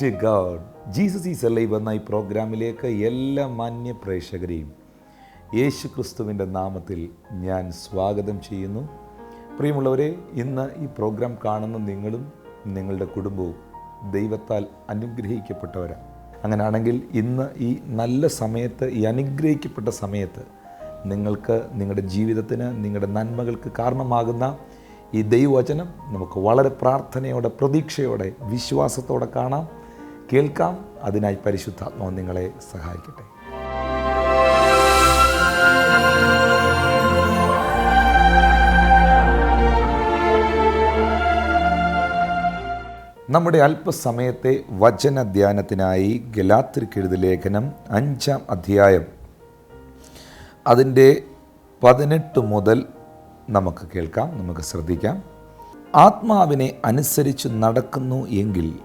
To God Jesus is live എന്ന ഈ പ്രോഗ്രാമിലേക്ക് എല്ലാ മാന്യ പ്രേക്ഷകരെയും യേശു ക്രിസ്തുവിന്റെ നാമത്തിൽ ഞാൻ സ്വാഗതം ചെയ്യുന്നു. പ്രിയമുള്ളവരെ ഇന്ന് ഈ പ്രോഗ്രാം കാണുന്ന നിങ്ങളും നിങ്ങളുടെ കുടുംബവും ദൈവത്താൽ അനുഗ്രഹിക്കപ്പെട്ടവരാണ് അങ്ങനെയാണെങ്കിൽ ഇന്ന് ഈ നല്ല സമയത്ത് ഈ അനുഗ്രഹിക്കപ്പെട്ട സമയത്ത് നിങ്ങൾക്ക് നിങ്ങളുടെ ജീവിതത്തിന് നിങ്ങളുടെ നന്മകൾക്ക് കാരണമാകുന്ന ഈ ദൈവവചനം നമുക്ക് വളരെ പ്രാർത്ഥനയോടെ പ്രതീക്ഷയോടെ വിശ്വാസത്തോടെ കാണാം. കേൾക്കാം. അതിനായി പരിശുദ്ധാത്മാവ് നിങ്ങളെ സഹായിക്കട്ടെ. നമ്മുടെ അല്പസമയത്തെ വചനധ്യാനത്തിനായി ധ്യാനത്തിനായി ഗലാത്രിക്കെഴുതി ലേഖനം അഞ്ചാം അധ്യായം അതിന്റെ പതിനെട്ട് മുതൽ നമുക്ക് കേൾക്കാം നമുക്ക് ശ്രദ്ധിക്കാം. ആത്മാവിനെ അനുസരിച്ച് നടക്കുന്നു എങ്കിൽ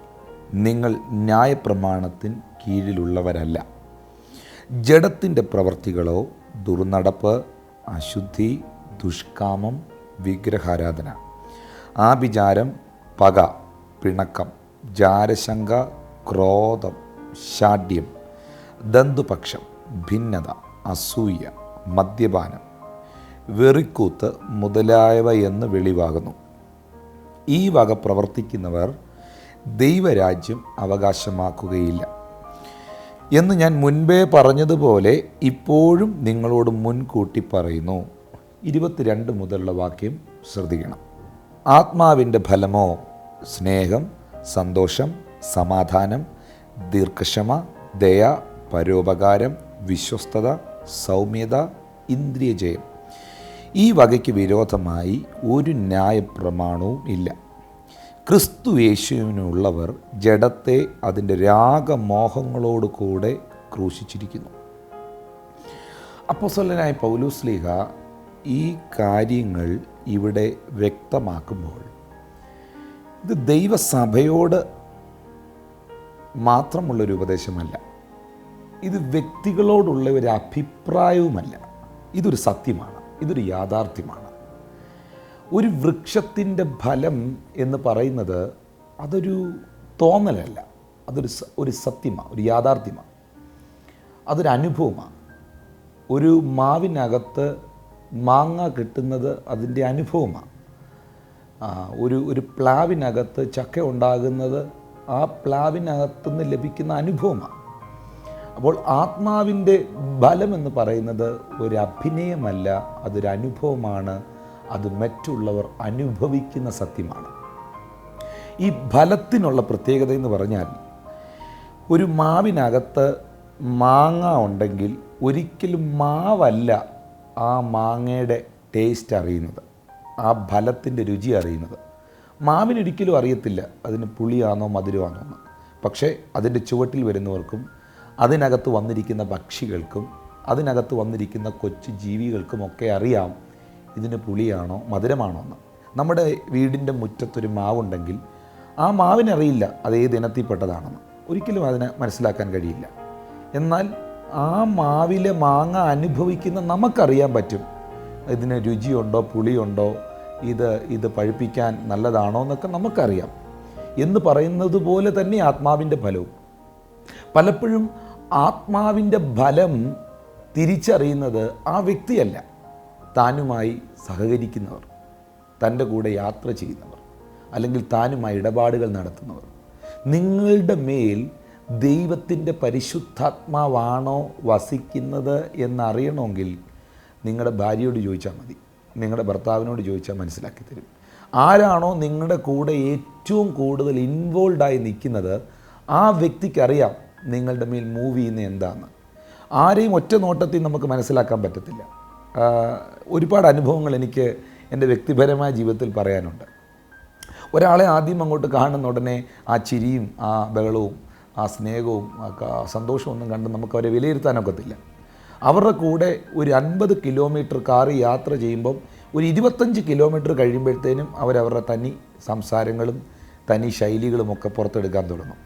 നിങ്ങൾ ന്യായപ്രമാണത്തിന് കീഴിലുള്ളവരല്ല. ജഡത്തിന്റെ പ്രവർത്തികളോ ദുർനടപ്പ് അശുദ്ധി ദുഷ്കാമം വിഗ്രഹാരാധന ആഭിചാരം പക പിണക്കം ജാരശങ്ക ക്രോധം ഷാഢ്യം ദന്തുപക്ഷം ഭിന്നത അസൂയ മദ്യപാനം വെറിക്കൂത്ത് മുതലായവ എന്ന് വെളിവാകുന്നു. ഈ വക പ്രവർത്തിക്കുന്നവർ ദൈവരാജ്യം അവകാശമാക്കുകയില്ല. എന്ന് ഞാൻ മുൻപേ പറഞ്ഞതുപോലെ ഇപ്പോഴും നിങ്ങളോട് മുൻകൂട്ടി പറയുന്നു. ഇരുപത്തിരണ്ട് മുതലുള്ള വാക്യം ശ്രദ്ധിക്കണം. ആത്മാവിന്റെ ഫലമോ? സ്നേഹം സന്തോഷം സമാധാനം ദീർഘക്ഷമ ദയ പരോപകാരം വിശ്വസ്തത സൗമ്യത ഇന്ദ്രിയജയം. ഈ വകയ്ക്ക് വിരോധമായി ഒരു ന്യായപ്രമാണവും ഇല്ല. ക്രിസ്തു യേശുവിനുള്ളവർ ജഡത്തെ അതിന്റെ രാഗമോഹങ്ങളോട് കൂടെ ക്രൂശിച്ചിരിക്കുന്നു. അപ്പോസ്വലനായ പൗലൂസ്ലീഹ ഈ കാര്യങ്ങൾ ഇവിടെ വ്യക്തമാക്കുമ്പോൾ ഇത് ദൈവസഭയോട് മാത്രമുള്ളൊരു ഉപദേശമല്ല. ഇത് വ്യക്തികളോടുള്ള ഒരു അഭിപ്രായവുമല്ല. ഇതൊരു സത്യമാണ്. ഇതൊരു യാഥാർത്ഥ്യമാണ്. ഒരു വൃക്ഷത്തിന്റെ ഫലം എന്ന് പറയുന്നത് അതൊരു തോന്നലല്ല. അതൊരു ഒരു സത്യമാണ് ഒരു യാഥാർത്ഥ്യമാണ് അതൊരു അനുഭവമാണ് ഒരു മാവിനകത്ത് മാങ്ങ കിട്ടുന്നത് അതിന്റെ അനുഭവമാണ് ഒരു ഒരു പ്ലാവിനകത്ത് ചക്ക ഉണ്ടാകുന്നത് ആ പ്ലാവിനകത്തു നിന്ന് ലഭിക്കുന്ന അനുഭവമാണ് അപ്പോൾ ആത്മാവിന്റെ ബലമെന്ന് പറയുന്നത് ഒരു അഭിനയമല്ല അതൊരു അനുഭവമാണ് അത് മറ്റുള്ളവർ അനുഭവിക്കുന്ന സത്യമാണ്. ഈ ഫലത്തിനുള്ള പ്രത്യേകത എന്ന് പറഞ്ഞാൽ ഒരു മാവിനകത്ത് മാങ്ങ ഉണ്ടെങ്കിൽ ഒരിക്കലും മാവല്ല ആ മാങ്ങയുടെ ടേസ്റ്റ് അറിയുന്നത് ആ ഫലത്തിന്റെ രുചി അറിയുന്നത്. മാവിനൊരിക്കലും അറിയത്തില്ല അതിന് പുളിയാണോ മധുരമാണോ എന്ന്. പക്ഷേ അതിന്റെ ചുവട്ടിൽ വരുന്നവർക്കും അതിനകത്ത് വന്നിരിക്കുന്ന പക്ഷികൾക്കും അതിനകത്ത് വന്നിരിക്കുന്ന കൊച്ചു ജീവികൾക്കും ഒക്കെ അറിയാം ഇതിന് പുളിയാണോ മധുരമാണോ എന്ന്. നമ്മുടെ വീടിന്റെ മുറ്റത്തൊരു മാവുണ്ടെങ്കിൽ ആ മാവിനറിയില്ല അത് ഏത് ഇനത്തിൽപ്പെട്ടതാണെന്ന് ഒരിക്കലും അതിനെ മനസ്സിലാക്കാൻ കഴിയില്ല. എന്നാൽ ആ മാവിലെ മാങ്ങ അനുഭവിക്കുന്ന നമുക്കറിയാൻ പറ്റും. ഇതിന് രുചിയുണ്ടോ പുളിയുണ്ടോ ഇത് ഇത് പഴുപ്പിക്കാൻ നല്ലതാണോ എന്നൊക്കെ നമുക്കറിയാം. എന്ന് പറയുന്നത് പോലെ തന്നെ ആത്മാവിന്റെ ഫലവും. പലപ്പോഴും ആത്മാവിന്റെ ഫലം തിരിച്ചറിയുന്നത് ആ വ്യക്തിയല്ല. താനുമായി സഹകരിക്കുന്നവർ തന്റെ കൂടെ യാത്ര ചെയ്യുന്നവർ അല്ലെങ്കിൽ താനുമായി ഇടപാടുകൾ നടത്തുന്നവർ നിങ്ങളുടെ മേൽ ദൈവത്തിന്റെ പരിശുദ്ധാത്മാവാണോ വസിക്കുന്നത് എന്നറിയണമെങ്കിൽ നിങ്ങളുടെ ഭാര്യയോട് ചോദിച്ചാൽ മതി നിങ്ങളുടെ ഭർത്താവിനോട് ചോദിച്ചാൽ മനസ്സിലാക്കി തരും. ആരാണോ നിങ്ങളുടെ കൂടെ ഏറ്റവും കൂടുതൽ ഇൻവോൾവായി നിൽക്കുന്നത് ആ വ്യക്തിക്കറിയാം നിങ്ങളുടെ മേൽ മൂവ് ചെയ്യുന്ന എന്താണെന്ന് ആരെയും ഒറ്റ നോട്ടത്തിൽ നമുക്ക് മനസ്സിലാക്കാൻ പറ്റത്തില്ല. ഒരുപാട് അനുഭവങ്ങൾ എനിക്ക് എന്റെ വ്യക്തിപരമായ ജീവിതത്തിൽ പറയാനുണ്ട്. ഒരാളെ ആദ്യം അങ്ങോട്ട് കാണുന്ന ഉടനെ ആ ചിരിയും ആ ബഹളവും ആ സ്നേഹവും സന്തോഷവും ഒന്നും കണ്ട് നമുക്ക് അവരെ വിലയിരുത്താനൊക്കത്തില്ല. അവരുടെ കൂടെ ഒരു അൻപത് കിലോമീറ്റർ കാറ് യാത്ര ചെയ്യുമ്പം ഒരു ഇരുപത്തഞ്ച് കിലോമീറ്റർ കഴിയുമ്പോഴത്തേനും അവരവരുടെ തനി സംസാരങ്ങളും തനി ശൈലികളുമൊക്കെ പുറത്തെടുക്കാൻ തുടങ്ങും.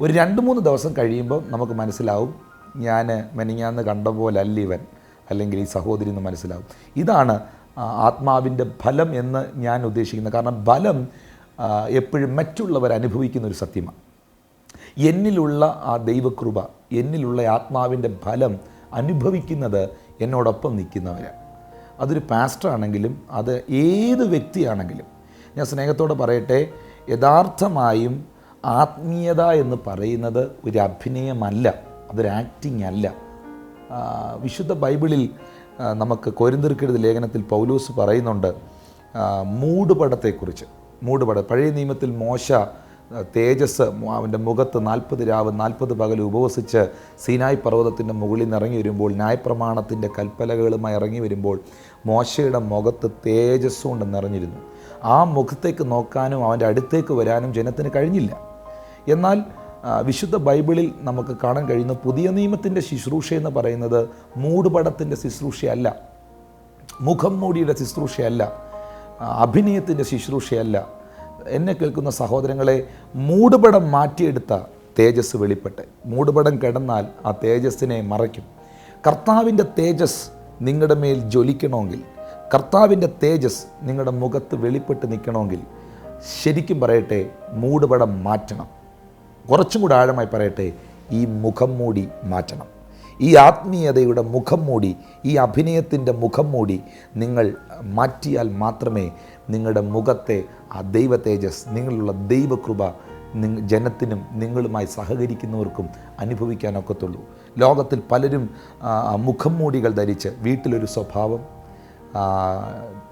ഒരു രണ്ട് മൂന്ന് ദിവസം കഴിയുമ്പം നമുക്ക് മനസ്സിലാവും ഞാൻ മെനിഞ്ഞാന്ന് കണ്ട പോലല്ല ഇവൻ. അല്ലെങ്കിൽ ഈ സഹോദരി എന്ന് മനസ്സിലാവും. ഇതാണ് ആത്മാവിന്റെ ഫലം എന്ന് ഞാൻ ഉദ്ദേശിക്കുന്നത്. കാരണം ഫലം എപ്പോഴും മറ്റുള്ളവർ അനുഭവിക്കുന്ന ഒരു സത്യമാണ്. എന്നിലുള്ള ആ ദൈവകൃപ എന്നിലുള്ള ആത്മാവിന്റെ ഫലം അനുഭവിക്കുന്നത് എന്നോടൊപ്പം നിൽക്കുന്നവരാണ് അതൊരു പാസ്റ്റർ ആണെങ്കിലും അത് ഏത് വ്യക്തിയാണെങ്കിലും. ഞാൻ സ്നേഹത്തോടെ പറയട്ടെ യഥാർത്ഥമായും ആത്മീയത എന്ന് പറയുന്നത് ഒരു അഭിനയമല്ല അതൊരു ആക്ടിംഗ് അല്ല. വിശുദ്ധ ബൈബിളിൽ നമുക്ക് കോരിന്തിർക്കെഴുത് ലേഖനത്തിൽ പൗലൂസ് പറയുന്നുണ്ട് മൂടുപടത്തെക്കുറിച്ച്. മൂടുപടം പഴയ നിയമത്തിൽ മോശ തേജസ് അവന്റെ മുഖത്ത് നാൽപ്പത് രാവ് നാൽപ്പത് പകൽ ഉപവസിച്ച് സീനായ് പർവതത്തിന്റെ മുകളിൽ നിന്ന് ഇറങ്ങി വരുമ്പോൾ ന്യായപ്രമാണത്തിന്റെ കൽപ്പലകളുമായി ഇറങ്ങി വരുമ്പോൾ മോശയുടെ മുഖത്ത് തേജസ് കൊണ്ട് നിറഞ്ഞിരുന്നു ആ മുഖത്തേക്ക് നോക്കാനും അവന്റെ അടുത്തേക്ക് വരാനും ജനത്തിന് കഴിഞ്ഞില്ല. എന്നാൽ വിശുദ്ധ ബൈബിളിൽ നമുക്ക് കാണാൻ കഴിയുന്ന പുതിയ നിയമത്തിന്റെ ശുശ്രൂഷ എന്ന് പറയുന്നത് മൂടുപടത്തിന്റെ ശുശ്രൂഷയല്ല മുഖം മൂടിയുടെ ശുശ്രൂഷയല്ല അഭിനയത്തിന്റെ ശുശ്രൂഷയല്ല. എന്നെ കേൾക്കുന്ന സഹോദരങ്ങളെ മൂടുപടം മാറ്റിയെടുത്ത തേജസ് വെളിപ്പെട്ട്. മൂടുപടം കിടന്നാൽ ആ തേജസ്സിനെ മറയ്ക്കും. കർത്താവിന്റെ തേജസ് നിങ്ങളുടെ മേൽ ജ്വലിക്കണമെങ്കിൽ കർത്താവിന്റെ തേജസ് നിങ്ങളുടെ മുഖത്ത് വെളിപ്പെട്ട് നിൽക്കണമെങ്കിൽ ശരിക്കും പറയട്ടെ മൂടുപടം മാറ്റണം. കുറച്ചും കൂടെ ആഴമായി പറയട്ടെ ഈ മുഖം മൂടി മാറ്റണം. ഈ ആത്മീയതയുടെ മുഖം മൂടി ഈ അഭിനയത്തിന്റെ മുഖം മൂടി നിങ്ങൾ മാറ്റിയാൽ മാത്രമേ നിങ്ങളുടെ മുഖത്തെ ആ ദൈവ തേജസ് നിങ്ങളുള്ള ദൈവകൃപ നിങ്ങ ജനത്തിനും നിങ്ങളുമായി സഹകരിക്കുന്നവർക്കും അനുഭവിക്കാനൊക്കത്തുള്ളൂ. ലോകത്തിൽ പലരും മുഖം മൂടികൾ ധരിച്ച് വീട്ടിലൊരു സ്വഭാവം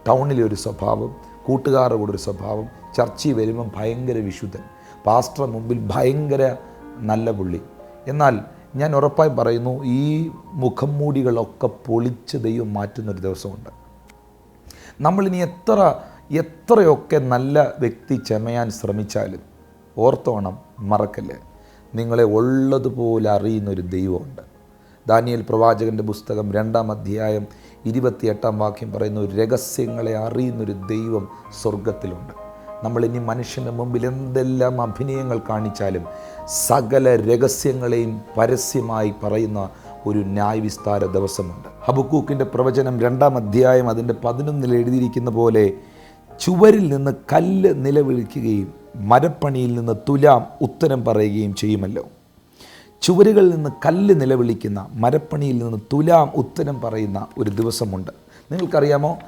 ടൗണിലെ ഒരു സ്വഭാവം കൂട്ടുകാരുടെ കൂടെ ഒരു സ്വഭാവം ചർച്ചയിൽ വരുമ്പം ഭയങ്കര വിശുദ്ധൻ. പാസ്റ്റർ മുമ്പിൽ ഭയങ്കര നല്ല പുള്ളി. എന്നാൽ ഞാൻ ഉറപ്പായും പറയുന്നു ഈ മുഖം മൂടികളൊക്കെ പൊളിച്ച് ദൈവം മാറ്റുന്നൊരു ദിവസമുണ്ട്. നമ്മളിനി എത്ര എത്രയൊക്കെ നല്ല വ്യക്തി ചെമയാൻ ശ്രമിച്ചാലും ഓർത്തോണം മറക്കല്ലേ? നിങ്ങളെ ഉള്ളതുപോലെ അറിയുന്നൊരു ദൈവമുണ്ട്. ദാനിയൽ പ്രവാചകന്റെ പുസ്തകം രണ്ടാം അധ്യായം ഇരുപത്തിയെട്ടാം വാക്യം പറയുന്നു രഹസ്യങ്ങളെ അറിയുന്നൊരു ദൈവം സ്വർഗത്തിലുണ്ട് നമ്മളിനി മനുഷ്യന്റെ മുമ്പിൽ എന്തെല്ലാം അഭിനയങ്ങൾ കാണിച്ചാലും സകല രഹസ്യങ്ങളെയും പരസ്യമായി പറയുന്ന ഒരു ന്യായവിസ്താര ദിവസമുണ്ട്. ഹബുക്കൂക്കിന്റെ പ്രവചനം രണ്ടാം അധ്യായം അതിന്റെ പതിനൊന്നിൽ എഴുതിയിരിക്കുന്ന പോലെ ചുവരിൽ നിന്ന് കല്ല് നിലവിളിക്കുകയും മരപ്പണിയിൽ നിന്ന് തുലാം ഉത്തരം പറയുകയും ചെയ്യുമല്ലോ. ചുവരുകളിൽ നിന്ന് കല്ല് നിലവിളിക്കുന്ന മരപ്പണിയിൽ നിന്ന് തുലാം ഉത്തരം പറയുന്ന ഒരു ദിവസമുണ്ട്. നിങ്ങൾക്കറിയാമോ?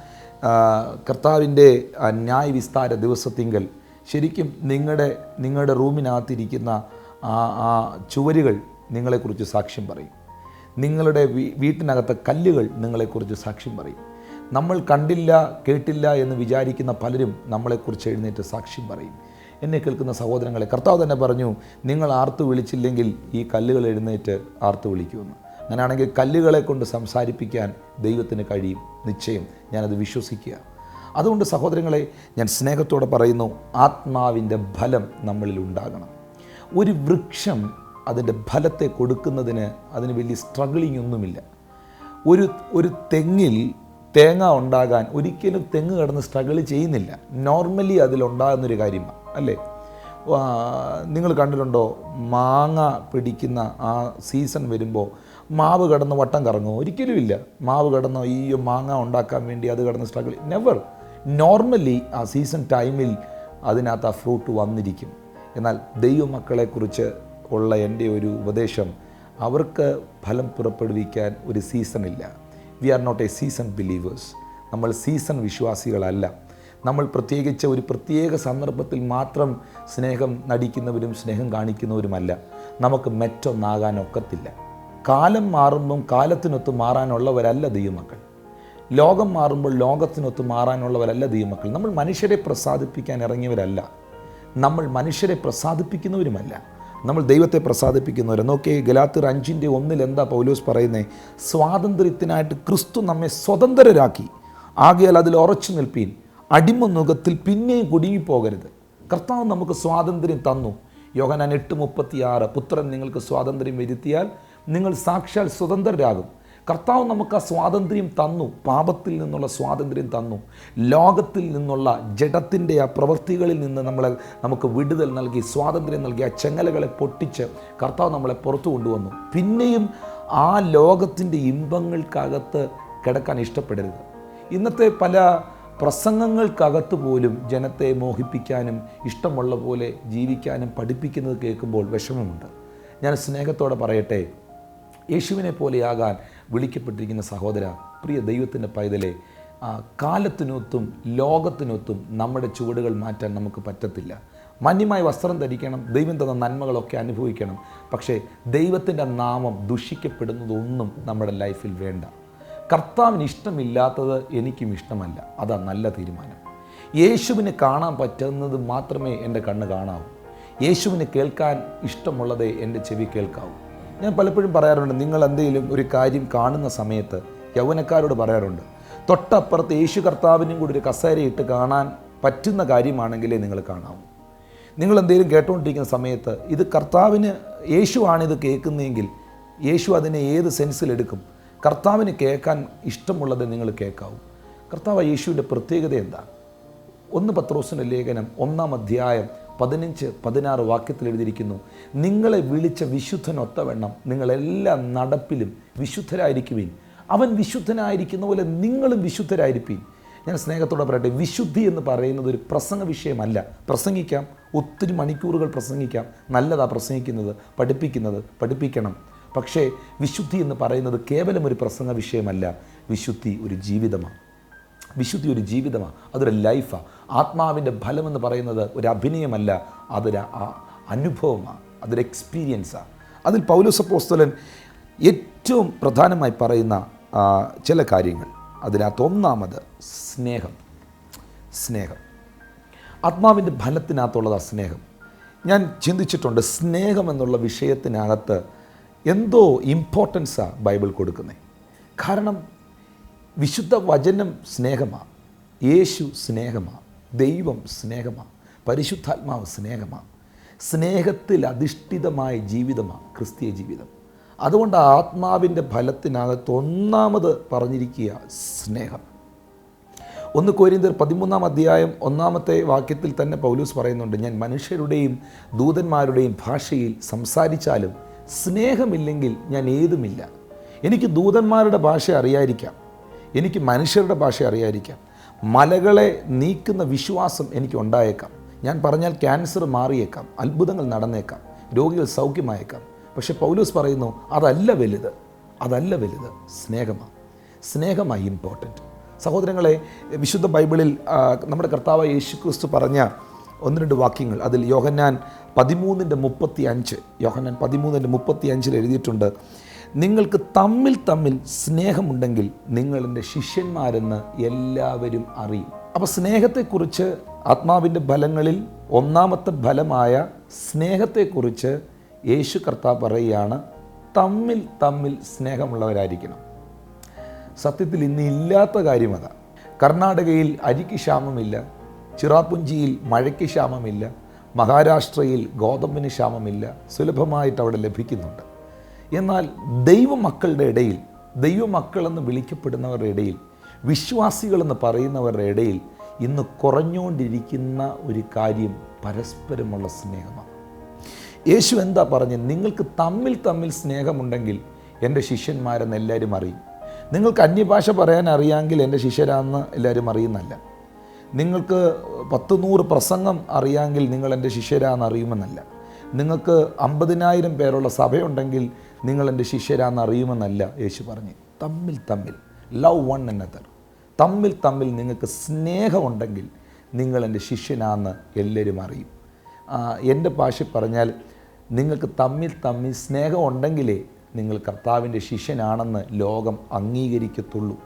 കർത്താവിന്റെ ന്യായ ന്യായവിസ്താര ദിവസത്തിങ്കൽ ശരിക്കും നിങ്ങളുടെ നിങ്ങളുടെ റൂമിനകത്തിരിക്കുന്ന ആ ആ ചുവരുകൾ നിങ്ങളെക്കുറിച്ച് സാക്ഷ്യം പറയും. നിങ്ങളുടെ വീട്ടിനകത്തെ കല്ലുകൾ നിങ്ങളെക്കുറിച്ച് സാക്ഷ്യം പറയും. നമ്മൾ കണ്ടില്ല കേട്ടില്ല എന്ന് വിചാരിക്കുന്ന പലരും നമ്മളെക്കുറിച്ച് എഴുന്നേറ്റ് സാക്ഷ്യം പറയും. എന്നെ കേൾക്കുന്ന സഹോദരങ്ങളെ കർത്താവ് തന്നെ പറഞ്ഞു നിങ്ങൾ ആർത്തു വിളിച്ചില്ലെങ്കിൽ ഈ കല്ലുകൾ എഴുന്നേറ്റ് ആർത്തു വിളിക്കുമെന്ന്. അങ്ങനെയാണെങ്കിൽ കല്ലുകളെ കൊണ്ട് സംസാരിപ്പിക്കാൻ ദൈവത്തിന് കഴിയും. നിശ്ചയം. ഞാനത് വിശ്വസിക്കുക. അതുകൊണ്ട് സഹോദരങ്ങളെ ഞാൻ സ്നേഹത്തോടെ പറയുന്നു ആത്മാവിന്റെ ഫലം നമ്മളിൽ ഉണ്ടാകണം. ഒരു വൃക്ഷം അതിന്റെ ഫലത്തെ കൊടുക്കുന്നതിന് അതിന് വലിയ സ്ട്രഗിളിംഗ് ഒന്നുമില്ല. ഒരു ഒരു തെങ്ങിൽ തേങ്ങ ഉണ്ടാകാൻ ഒരിക്കലും തെങ്ങ് കിടന്ന് സ്ട്രഗിൾ ചെയ്യുന്നില്ല. നോർമലി അതിലുണ്ടാകുന്നൊരു കാര്യമാണ് അല്ലേ? നിങ്ങൾ കണ്ടിട്ടുണ്ടോ? മാങ്ങ പിടിക്കുന്ന ആ സീസൺ വരുമ്പോൾ മാവ് കടന്ന് വട്ടം കറങ്ങുമോ ഒരിക്കലുമില്ല മാവ് കടന്നോ ഈ മാങ്ങ ഉണ്ടാക്കാൻ വേണ്ടി അത് കടന്ന് സ്ട്രഗിൾ നെവർ നോർമലി ആ സീസൺ ടൈമിൽ അതിനകത്ത് ആ ഫ്രൂട്ട് വന്നിരിക്കും. എന്നാൽ ദൈവമക്കളെക്കുറിച്ച് ഉള്ള എന്റെ ഒരു ഉപദേശം അവർക്ക് ഫലം പുറപ്പെടുവിക്കാൻ ഒരു സീസണില്ല we are not a season believers നമ്മൾ സീസൺ വിശ്വാസികളല്ല. നമ്മൾ പ്രത്യേകിച്ച് ഒരു പ്രത്യേക സന്ദർഭത്തിൽ മാത്രം സ്നേഹം നടിക്കുന്നവരും സ്നേഹം കാണിക്കുന്നവരുമല്ല. നമുക്ക് മെറ്റൊന്നാകാൻ ഒക്കത്തില്ല. കാലം മാറുമ്പം കാലത്തിനൊത്ത് മാറാനുള്ളവരല്ല ദൈവമക്കൾ. ലോകം മാറുമ്പോൾ ലോകത്തിനൊത്ത് മാറാനുള്ളവരല്ല ദൈവമക്കൾ. നമ്മൾ മനുഷ്യരെ പ്രസാദിപ്പിക്കാൻ ഇറങ്ങിയവരല്ല. നമ്മൾ മനുഷ്യരെ പ്രസാദിപ്പിക്കുന്നവരുമല്ല. നമ്മൾ ദൈവത്തെ പ്രസാദിപ്പിക്കുന്നവരെ. നോക്കേ ഗലാത്തിർ അഞ്ചിന്റെ ഒന്നിൽ എന്താ പൗലോസ് പറയുന്നത് സ്വാതന്ത്ര്യത്തിനായിട്ട് ക്രിസ്തു നമ്മെ സ്വതന്ത്രരാക്കി. ആകയാൽ അതിൽ ഉറച്ചു നിൽപ്പീൻ. അടിമ നുഖത്തിൽ പിന്നെയും കുടുങ്ങിപ്പോകരുത്. കർത്താവ് നമുക്ക് സ്വാതന്ത്ര്യം തന്നു. യോഹനാൻ എട്ട് മുപ്പത്തിയാറ്. പുത്രൻ നിങ്ങൾക്ക് സ്വാതന്ത്ര്യം വരുത്തിയാൽ നിങ്ങൾ സാക്ഷാൽ സ്വതന്ത്രരാകും. കർത്താവ് നമുക്ക് ആ സ്വാതന്ത്ര്യം തന്നു പാപത്തിൽ നിന്നുള്ള സ്വാതന്ത്ര്യം തന്നു ലോകത്തിൽ നിന്നുള്ള ജഡത്തിന്റെ ആ പ്രവൃത്തികളിൽ നിന്ന് നമ്മളെ നമുക്ക് വിടുതൽ നൽകി സ്വാതന്ത്ര്യം നൽകി ആ ചെങ്ങലകളെ പൊട്ടിച്ച് കർത്താവ് നമ്മളെ പുറത്തു കൊണ്ടുവന്നു. പിന്നെയും ആ ലോകത്തിന്റെ ഇമ്പങ്ങൾക്കകത്ത് കിടക്കാൻ ഇഷ്ടപ്പെടരുത്. ഇന്നത്തെ പല പ്രസംഗങ്ങൾക്കകത്ത് പോലും ജനത്തെ മോഹിപ്പിക്കാനും ഇഷ്ടമുള്ള പോലെ ജീവിക്കാനും പഠിപ്പിക്കുന്നത് കേൾക്കുമ്പോൾ വിഷമമുണ്ട്. ഞാൻ സ്നേഹത്തോടെ പറയട്ടെ യേശുവിനെ പോലെയാകാൻ വിളിക്കപ്പെട്ടിരിക്കുന്ന സഹോദര പ്രിയ ദൈവത്തിന്റെ പൈതലെ കാലത്തിനൊത്തും ലോകത്തിനൊത്തും നമ്മുടെ ചുവടുകൾ മാറ്റാൻ നമുക്ക് പറ്റത്തില്ല. മാന്യമായ വസ്ത്രം ധരിക്കണം ദൈവം തന്ന നന്മകളൊക്കെ അനുഭവിക്കണം. പക്ഷേ ദൈവത്തിന്റെ നാമം ദുഷിക്കപ്പെടുന്നതൊന്നും നമ്മുടെ ലൈഫിൽ വേണ്ട. കർത്താവിന് ഇഷ്ടമില്ലാത്തത് എനിക്കും ഇഷ്ടമല്ല. അതാ നല്ല തീരുമാനം. യേശുവിനെ കാണാൻ പറ്റുന്നത് മാത്രമേ എന്റെ കണ്ണ് കാണാവൂ. യേശുവിനെ കേൾക്കാൻ ഇഷ്ടമുള്ളതേ എന്റെ ചെവി കേൾക്കാവൂ. ഞാൻ പലപ്പോഴും പറയാറുണ്ട് നിങ്ങൾ എന്തെങ്കിലും ഒരു കാര്യം കാണുന്ന സമയത്ത് യൗവനക്കാരോട് പറയാറുണ്ട് തൊട്ടപ്പുറത്ത് യേശു കർത്താവിനും കൂടി ഒരു കസേരയിട്ട് കാണാൻ പറ്റുന്ന കാര്യമാണെങ്കിലേ നിങ്ങൾ കാണാവൂ. നിങ്ങൾ എന്തെങ്കിലും കേട്ടുകൊണ്ടിരിക്കുന്ന സമയത്ത് ഇത് കർത്താവിന് യേശുവാണ് ഇത് കേൾക്കുന്നതെങ്കിൽ യേശു അതിനെ ഏത് സെൻസിലെടുക്കും കർത്താവിന് കേൾക്കാൻ ഇഷ്ടമുള്ളത് നിങ്ങൾ കേൾക്കാവൂ. കർത്താവ് യേശുവിന്റെ പ്രത്യേകത എന്താണ്? ഒന്ന് പത്രോസിന്റെ ലേഖനം ഒന്നാം അധ്യായം പതിനഞ്ച് പതിനാറ് വാക്യത്തിൽ എഴുതിയിരിക്കുന്നു നിങ്ങളെ വിളിച്ച വിശുദ്ധനൊത്തവണ്ണം നിങ്ങളെല്ലാ നടപ്പിലും വിശുദ്ധരായിരിക്കുവിൻ. അവൻ വിശുദ്ധനായിരിക്കുന്ന പോലെ നിങ്ങളും വിശുദ്ധരായിരിക്കും ഞാൻ സ്നേഹത്തോടെ പറയട്ടെ വിശുദ്ധി എന്ന് പറയുന്നത് ഒരു പ്രസംഗ വിഷയമല്ല. പ്രസംഗിക്കാം ഒത്തിരി മണിക്കൂറുകൾ പ്രസംഗിക്കാം. നല്ലതാണ് പ്രസംഗിക്കുന്നത് പഠിപ്പിക്കുന്നത് പഠിപ്പിക്കണം. പക്ഷേ വിശുദ്ധി എന്ന് പറയുന്നത് കേവലം ഒരു പ്രസംഗ വിഷയമല്ല. വിശുദ്ധി ഒരു ജീവിതമാണ് വിശുദ്ധി ഒരു ജീവിതമാണ് അതൊരു ലൈഫാണ് ആത്മാവിന്റെ ഫലമെന്ന് പറയുന്നത് ഒരു അഭിനയമല്ല അതൊരു അനുഭവമാണ് അതൊരു എക്സ്പീരിയൻസാണ് അതിൽ പൗലോസപ്പോസ്തലൻ ഏറ്റവും പ്രധാനമായി പറയുന്ന ചില കാര്യങ്ങൾ. അതിനകത്ത് ഒന്നാമത് സ്നേഹം. സ്നേഹം. ആത്മാവിന്റെ ഫലത്തിനകത്തുള്ളതാണ് സ്നേഹം. ഞാൻ ചിന്തിച്ചിട്ടുണ്ട് സ്നേഹം എന്നുള്ള വിഷയത്തിനകത്ത് എന്തോ ഇമ്പോർട്ടൻസാണ് ബൈബിൾ കൊടുക്കുന്നത് കാരണം വിശുദ്ധ വചനം സ്നേഹമാണ് യേശു സ്നേഹമാണ്. ദൈവം സ്നേഹമാണ് പരിശുദ്ധാത്മാവ് സ്നേഹമാണ്. സ്നേഹത്തിൽ അധിഷ്ഠിതമായ ജീവിതമാണ് ക്രിസ്തീയ ജീവിതം. അതുകൊണ്ട് ആത്മാവിന്റെ ഫലത്തിനകത്ത് ഒന്നാമത് പറഞ്ഞിരിക്കുക സ്നേഹം. ഒന്ന് കോരിന്തർ പതിമൂന്നാം അധ്യായം ഒന്നാമത്തെ വാക്യത്തിൽ തന്നെ പൗലൂസ് പറയുന്നുണ്ട് ഞാൻ മനുഷ്യരുടെയും ദൂതന്മാരുടെയും ഭാഷയിൽ സംസാരിച്ചാലും സ്നേഹമില്ലെങ്കിൽ ഞാൻ ഏതുമില്ല. എനിക്ക് ദൂതന്മാരുടെ ഭാഷ അറിയാതിരിക്കാം. എനിക്ക് മനുഷ്യരുടെ ഭാഷ അറിയാതിരിക്കാം. മലകളെ നീക്കുന്ന വിശ്വാസം എനിക്ക് ഉണ്ടായേക്കാം ഞാൻ പറഞ്ഞാൽ ക്യാൻസർ മാറിയേക്കാം അത്ഭുതങ്ങൾ നടന്നേക്കാം രോഗികൾ സൗഖ്യമായേക്കാം. പക്ഷെ പൗലൂസ് പറയുന്നു അതല്ല വലുത് അതല്ല വലുത് സ്നേഹമാണ്. സ്നേഹമായി ഇമ്പോർട്ടന്റ് സഹോദരങ്ങളെ വിശുദ്ധ ബൈബിളിൽ നമ്മുടെ കർത്താവ് യേശു ക്രിസ്തു പറഞ്ഞ ഒന്ന് രണ്ട് വാക്യങ്ങൾ. അതിൽ യോഹന്നാൻ പതിമൂന്നിന്റെ മുപ്പത്തി അഞ്ച് യോഹന്നാൻ പതിമൂന്നിന്റെ മുപ്പത്തി അഞ്ചിൽ എഴുതിയിട്ടുണ്ട് നിങ്ങൾക്ക് തമ്മിൽ തമ്മിൽ സ്നേഹമുണ്ടെങ്കിൽ നിങ്ങൾ എന്റെ ശിഷ്യന്മാരെന്ന് എല്ലാവരും അറിയും. അപ്പോൾ സ്നേഹത്തെക്കുറിച്ച് ആത്മാവിന്റെ ഫലങ്ങളിൽ ഒന്നാമത്തെ ഫലമായ സ്നേഹത്തെക്കുറിച്ച് യേശു കർത്താവ് പറയുകയാണ് തമ്മിൽ തമ്മിൽ സ്നേഹമുള്ളവരായിരിക്കണം. സത്യത്തിൽ ഇന്ന് ഇല്ലാത്ത കാര്യം അതാ. കർണാടകയിൽ അരിക്ക് ക്ഷാമമില്ല ചിറാപ്പുഞ്ചിയിൽ മഴയ്ക്ക് ക്ഷാമമില്ല മഹാരാഷ്ട്രയിൽ ഗോതമ്പിന് ക്ഷാമമില്ല സുലഭമായിട്ട് അവിടെ ലഭിക്കുന്നുണ്ട്. എന്നാൽ ദൈവമക്കളുടെ ഇടയിൽ ദൈവമക്കളെന്ന് വിളിക്കപ്പെടുന്നവരുടെ ഇടയിൽ വിശ്വാസികളെന്ന് പറയുന്നവരുടെ ഇടയിൽ ഇന്ന് കുറഞ്ഞുകൊണ്ടിരിക്കുന്ന ഒരു കാര്യം പരസ്പരമുള്ള സ്നേഹമാണ്. യേശു എന്താ പറഞ്ഞത് നിങ്ങൾക്ക് തമ്മിൽ തമ്മിൽ സ്നേഹമുണ്ടെങ്കിൽ എന്റെ ശിഷ്യന്മാരെന്ന് എല്ലാവരും അറിയും. നിങ്ങൾക്ക് അന്യഭാഷ പറയാൻ അറിയാമെങ്കിൽ എന്റെ ശിഷ്യരാണെന്ന് എല്ലാവരും അറിയുന്നല്ല നിങ്ങൾക്ക് പത്ത് നൂറ് പ്രസംഗം അറിയാമെങ്കിൽ നിങ്ങൾ എന്റെ ശിഷ്യരാന്ന് അറിയുമെന്നല്ല. നിങ്ങൾക്ക് അമ്പതിനായിരം പേരുള്ള സഭയുണ്ടെങ്കിൽ നിങ്ങൾ എന്റെ ശിഷ്യരാന്നറിയുമെന്നല്ല യേശു പറഞ്ഞു. തമ്മിൽ തമ്മിൽ ലവ് വൺ എന്നതർ തമ്മിൽ തമ്മിൽ നിങ്ങൾക്ക് സ്നേഹമുണ്ടെങ്കിൽ നിങ്ങൾ എന്റെ ശിഷ്യനാന്ന് എല്ലാവരും അറിയും. എന്റെ ഭാഷ പറഞ്ഞാൽ നിങ്ങൾക്ക് തമ്മിൽ തമ്മിൽ സ്നേഹമുണ്ടെങ്കിലേ നിങ്ങൾ കർത്താവിന്റെ ശിഷ്യനാണെന്ന് ലോകം അംഗീകരിക്കത്തുള്ളൂ.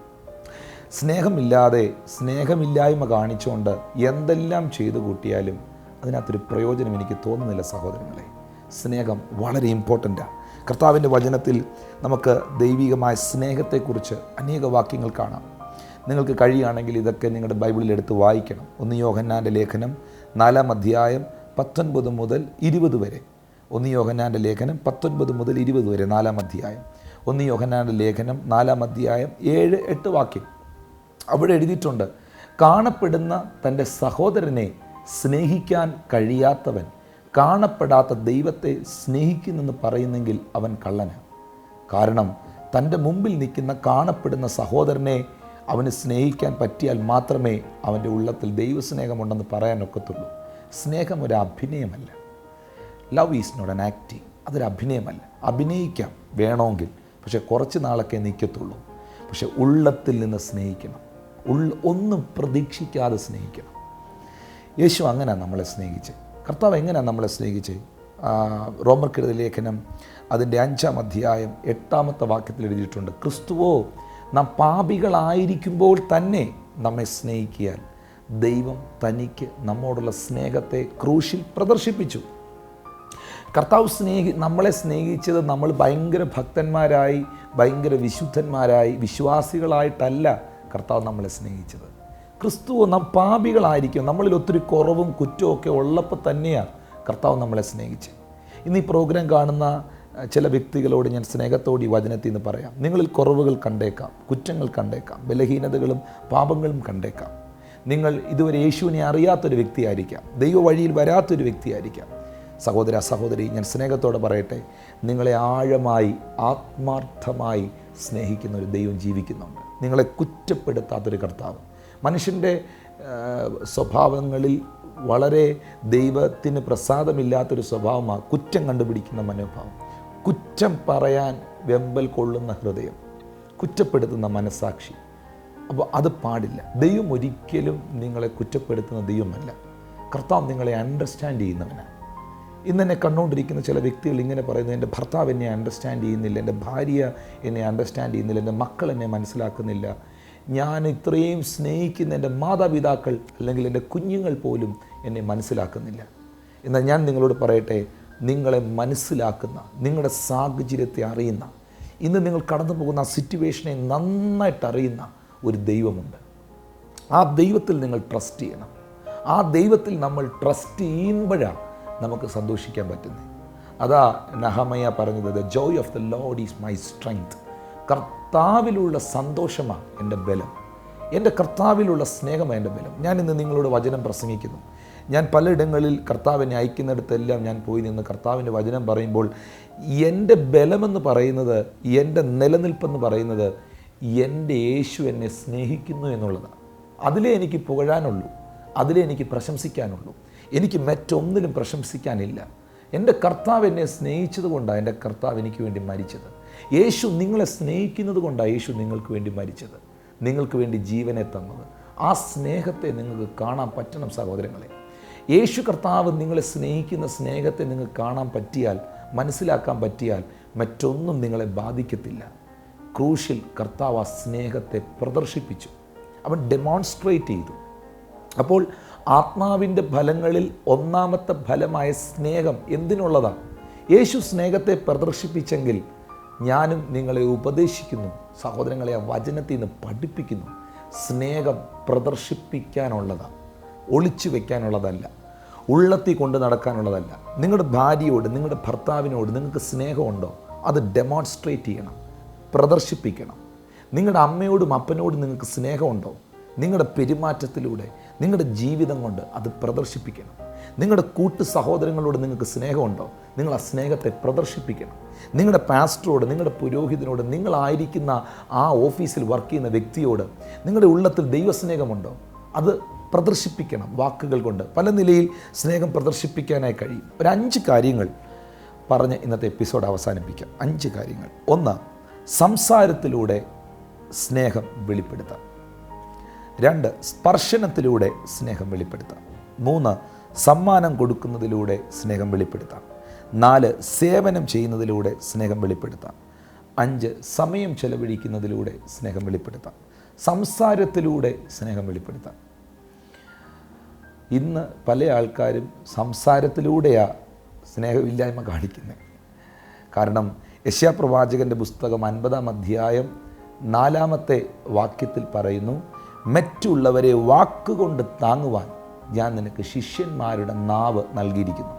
സ്നേഹമില്ലാതെ സ്നേഹമില്ലായ്മ കാണിച്ചുകൊണ്ട് എന്തെല്ലാം ചെയ്തു കൂട്ടിയാലും അതിനകത്തൊരു പ്രയോജനം എനിക്ക് തോന്നുന്നില്ല സഹോദരങ്ങളെ. സ്നേഹം വളരെ ഇമ്പോർട്ടന്റാണ് കർത്താവിന്റെ വചനത്തിൽ നമുക്ക് ദൈവികമായ സ്നേഹത്തെക്കുറിച്ച് അനേക വാക്യങ്ങൾ കാണാം. നിങ്ങൾക്ക് കഴിയുകയാണെങ്കിൽ ഇതൊക്കെ നിങ്ങളുടെ ബൈബിളിൽ എടുത്ത് വായിക്കണം. ഒന്ന് യോഹന്നാന്റെ ലേഖനം നാലാം അധ്യായം പത്തൊൻപത് മുതൽ ഇരുപത് വരെ. ഒന്ന് യോഹന്നാന്റെ ലേഖനം പത്തൊൻപത് മുതൽ ഇരുപത് വരെ നാലാം അധ്യായം. ഒന്ന് യോഹന്നാന്റെ ലേഖനം നാലാം അധ്യായം ഏഴ് എട്ട് വാക്യം. അവിടെ എഴുതിയിട്ടുണ്ട് കാണപ്പെടുന്ന തന്റെ സഹോദരനെ സ്നേഹിക്കാൻ കഴിയാത്തവൻ കാണപ്പെടാത്ത ദൈവത്തെ സ്നേഹിക്കുന്നെന്ന് പറയുന്നെങ്കിൽ അവൻ കള്ളനാണ് കാരണം തന്റെ മുമ്പിൽ നിൽക്കുന്ന കാണപ്പെടുന്ന സഹോദരനെ അവന് സ്നേഹിക്കാൻ പറ്റിയാൽ മാത്രമേ അവന്റെ ഉള്ളത്തിൽ ദൈവസ്നേഹമുണ്ടെന്ന് പറയാനൊക്കത്തുള്ളൂ സ്നേഹം ഒരു അഭിനയമല്ല. Love is not an acting അതൊരു അഭിനയമല്ല. അഭിനയിക്കാം വേണമെങ്കിൽ. പക്ഷെ കുറച്ച് നാളൊക്കെ നിൽക്കത്തുള്ളൂ. പക്ഷെ ഉള്ളത്തിൽ നിന്ന് സ്നേഹിക്കണം. ഉള്ള ഒന്നും പ്രതീക്ഷിക്കാതെ സ്നേഹിക്കണം. യേശു അങ്ങനെ നമ്മളെ സ്നേഹിച്ചത്. കർത്താവ് എങ്ങനെയാണ് നമ്മളെ സ്നേഹിച്ചത്? റോമർക്കെഴുത ലേഖനം അതിന്റെ അഞ്ചാം അധ്യായം എട്ടാമത്തെ വാക്യത്തിൽ എഴുതിയിട്ടുണ്ട്. ക്രിസ്തുവോ നാം പാപികളായിരിക്കുമ്പോൾ തന്നെ നമ്മെ സ്നേഹിക്കാൻ ദൈവം തനിക്ക് നമ്മോടുള്ള സ്നേഹത്തെ ക്രൂശിൽ പ്രദർശിപ്പിച്ചു. കർത്താവ് സ്നേഹി നമ്മളെ സ്നേഹിച്ചത് നമ്മൾ ഭയങ്കര ഭക്തന്മാരായി ഭയങ്കര വിശുദ്ധന്മാരായി വിശ്വാസികളായിട്ടല്ല കർത്താവ് നമ്മളെ സ്നേഹിച്ചത്. ക്രിസ്തു നാം പാപികളായിരിക്കും. നമ്മളിൽ ഒത്തിരി കുറവും കുറ്റവും ഒക്കെ ഉള്ളപ്പോൾ തന്നെയാണ് കർത്താവ് നമ്മളെ സ്നേഹിച്ചത്. ഇന്ന് ഈ പ്രോഗ്രാം കാണുന്ന ചില വ്യക്തികളോട് ഞാൻ സ്നേഹത്തോടെ ഈ വചനത്തിൽ നിന്ന് പറയാം. നിങ്ങളിൽ കുറവുകൾ കണ്ടേക്കാം കുറ്റങ്ങൾ കണ്ടേക്കാം ബലഹീനതകളും പാപങ്ങളും കണ്ടേക്കാം. നിങ്ങൾ ഇതുവരെ യേശുവിനെ അറിയാത്തൊരു വ്യക്തിയായിരിക്കാം ദൈവ വഴിയിൽ വരാത്തൊരു വ്യക്തിയായിരിക്കാം. സഹോദര സഹോദരി ഞാൻ സ്നേഹത്തോടെ പറയട്ടെ നിങ്ങളെ ആഴമായി ആത്മാർത്ഥമായി സ്നേഹിക്കുന്ന ഒരു ദൈവം ജീവിക്കുന്നുണ്ട്. നിങ്ങളെ കുറ്റപ്പെടുത്താത്തൊരു കർത്താവ്. മനുഷ്യന്റെ സ്വഭാവങ്ങളിൽ വളരെ ദൈവത്തിന് പ്രസാദമില്ലാത്തൊരു സ്വഭാവമാണ് കുറ്റം കണ്ടുപിടിക്കുന്ന മനോഭാവം. കുറ്റം പറയാൻ വെമ്പൽ കൊള്ളുന്ന ഹൃദയം കുറ്റപ്പെടുത്തുന്ന മനസാക്ഷി അപ്പോൾ അത് പാടില്ല. ദൈവം ഒരിക്കലും നിങ്ങളെ കുറ്റപ്പെടുത്തുന്ന ദൈവമല്ല. കർത്താവ് നിങ്ങളെ അണ്ടർസ്റ്റാൻഡ് ചെയ്യുന്നവനാണ് ഇന്ന് എന്നെ കണ്ടുകൊണ്ടിരിക്കുന്ന ചില വ്യക്തികൾ ഇങ്ങനെ പറയുന്നത് എന്റെ ഭർത്താവ് എന്നെ അണ്ടർസ്റ്റാൻഡ് ചെയ്യുന്നില്ല എന്റെ ഭാര്യ എന്നെ അണ്ടർസ്റ്റാൻഡ് ചെയ്യുന്നില്ല എന്റെ മക്കൾ എന്നെ മനസ്സിലാക്കുന്നില്ല. ഞാൻ ഇത്രയും സ്നേഹിക്കുന്ന എന്റെ മാതാപിതാക്കൾ അല്ലെങ്കിൽ എന്റെ കുഞ്ഞുങ്ങൾ പോലും എന്നെ മനസ്സിലാക്കുന്നില്ല. എന്നാൽ ഞാൻ നിങ്ങളോട് പറയട്ടെ നിങ്ങളെ മനസ്സിലാക്കുന്ന നിങ്ങളുടെ സാഹചര്യത്തെ അറിയുന്ന ഇന്ന് നിങ്ങൾ കടന്നു പോകുന്ന ആ സിറ്റുവേഷനെ നന്നായിട്ട് അറിയുന്ന ഒരു ദൈവമുണ്ട്. ആ ദൈവത്തിൽ നിങ്ങൾ ട്രസ്റ്റ് ചെയ്യണം. ആ ദൈവത്തിൽ നമ്മൾ ട്രസ്റ്റ് ചെയ്യുമ്പോഴാണ് നമുക്ക് സന്തോഷിക്കാൻ പറ്റുന്നത്. അതാ നഹമയ പറഞ്ഞത് the joy of the Lord is my strength കർത്താവിലുള്ള സന്തോഷമാണ് എന്റെ ബലം. എന്റെ കർത്താവിലുള്ള സ്നേഹമാണ് എന്റെ ബലം. ഞാൻ ഇന്ന് നിങ്ങളോട് വചനം പ്രസംഗിക്കുന്നു. ഞാൻ പലയിടങ്ങളിൽ കർത്താവിനെ അയക്കുന്നിടത്തെല്ലാം ഞാൻ പോയി നിന്ന് കർത്താവിന്റെ വചനം പറയുമ്പോൾ എന്റെ ബലമെന്ന് പറയുന്നത് എന്റെ നിലനിൽപ്പെന്ന് പറയുന്നത് എന്റെ യേശു എന്നെ സ്നേഹിക്കുന്നു എന്നുള്ളതാണ് അതിലേ എനിക്ക് പുകഴാനുള്ളൂ. അതിലേ എനിക്ക് പ്രശംസിക്കാനുള്ളൂ. എനിക്ക് മറ്റൊന്നിലും പ്രശംസിക്കാനില്ല. എന്റെ കർത്താവ് എന്നെ സ്നേഹിച്ചത് കൊണ്ടാണ് എന്റെ കർത്താവ് എനിക്ക് വേണ്ടി മരിച്ചത്. യേശു നിങ്ങളെ സ്നേഹിക്കുന്നത് കൊണ്ടാണ് യേശു നിങ്ങൾക്ക് വേണ്ടി മരിച്ചത്. നിങ്ങൾക്ക് വേണ്ടി ജീവനെ തന്നത്. ആ സ്നേഹത്തെ നിങ്ങൾക്ക് കാണാൻ പറ്റണം സഹോദരങ്ങളെ. യേശു കർത്താവ് നിങ്ങളെ സ്നേഹിക്കുന്ന സ്നേഹത്തെ നിങ്ങൾക്ക് കാണാൻ പറ്റിയാൽ മനസ്സിലാക്കാൻ പറ്റിയാൽ മറ്റൊന്നും നിങ്ങളെ ബാധിക്കത്തില്ല. ക്രൂശിൽ കർത്താവ് ആ സ്നേഹത്തെ പ്രദർശിപ്പിച്ചു. അവൻ ഡെമോൺസ്ട്രേറ്റ് ചെയ്തു. അപ്പോൾ ആത്മാവിന്റെ ഫലങ്ങളിൽ ഒന്നാമത്തെ ഫലമായ സ്നേഹം എന്തിനുള്ളതാണ്? യേശു സ്നേഹത്തെ പ്രദർശിപ്പിച്ചെങ്കിൽ ഞാനും നിങ്ങളെ ഉപദേശിക്കുന്നു. സഹോദരങ്ങളെ വചനത്തിൽ നിന്ന് പഠിപ്പിക്കുന്നു. സ്നേഹം പ്രദർശിപ്പിക്കാനുള്ളതാണ് ഒളിച്ചു വയ്ക്കാനുള്ളതല്ല ഉള്ളത്തിൽ കൊണ്ട് നടക്കാനുള്ളതല്ല. നിങ്ങളുടെ ഭാര്യയോട് നിങ്ങളുടെ ഭർത്താവിനോട് നിങ്ങൾക്ക് സ്നേഹമുണ്ടോ? അത് ഡെമോൺസ്ട്രേറ്റ് ചെയ്യണം. പ്രദർശിപ്പിക്കണം. നിങ്ങളുടെ അമ്മയോടും അപ്പനോടും നിങ്ങൾക്ക് സ്നേഹമുണ്ടോ? നിങ്ങളുടെ പെരുമാറ്റത്തിലൂടെ നിങ്ങളുടെ ജീവിതം കൊണ്ട് അത് പ്രദർശിപ്പിക്കണം. നിങ്ങളുടെ കൂട്ടു സഹോദരങ്ങളോട് നിങ്ങൾക്ക് സ്നേഹമുണ്ടോ? നിങ്ങൾ ആ സ്നേഹത്തെ പ്രദർശിപ്പിക്കണം. നിങ്ങളുടെ പാസ്റ്ററോട് നിങ്ങളുടെ പുരോഹിതനോട് നിങ്ങളായിരിക്കുന്ന ആ ഓഫീസിൽ വർക്ക് ചെയ്യുന്ന വ്യക്തിയോട് നിങ്ങളുടെ ഉള്ളത്തിൽ ദൈവസ്നേഹമുണ്ടോ? അത് പ്രദർശിപ്പിക്കണം വാക്കുകൾ കൊണ്ട്. പല നിലയിൽ സ്നേഹം പ്രദർശിപ്പിക്കാനായി കഴിയും. ഒരു അഞ്ച് കാര്യങ്ങൾ പറഞ്ഞ് ഇന്നത്തെ എപ്പിസോഡ് അവസാനിപ്പിക്കാം. അഞ്ച് കാര്യങ്ങൾ. ഒന്ന് സംസാരത്തിലൂടെ സ്നേഹം വെളിപ്പെടുത്താം. രണ്ട് സ്പർശനത്തിലൂടെ സ്നേഹം വെളിപ്പെടുത്താം. മൂന്ന് സമ്മാനം കൊടുക്കുന്നതിലൂടെ സ്നേഹം വെളിപ്പെടുത്താം. നാല് സേവനം ചെയ്യുന്നതിലൂടെ സ്നേഹം വെളിപ്പെടുത്താം. അഞ്ച് സമയം ചെലവഴിക്കുന്നതിലൂടെ സ്നേഹം വെളിപ്പെടുത്താം. സംസാരത്തിലൂടെ സ്നേഹം വെളിപ്പെടുത്താം. ഇന്ന് പല ആൾക്കാരും സംസാരത്തിലൂടെയാണ് സ്നേഹമില്ലായ്മ കാണിക്കുന്നത് കാരണം യശ്യാപ്രവാചകന്റെ പുസ്തകം അൻപതാം അധ്യായം നാലാമത്തെ വാക്യത്തിൽ പറയുന്നു മറ്റുള്ളവരെ വാക്കുകൊണ്ട് താങ്ങുവാൻ ഞാൻ നിനക്ക് ശിഷ്യന്മാരുടെ നാവ് നൽകിയിരിക്കുന്നു.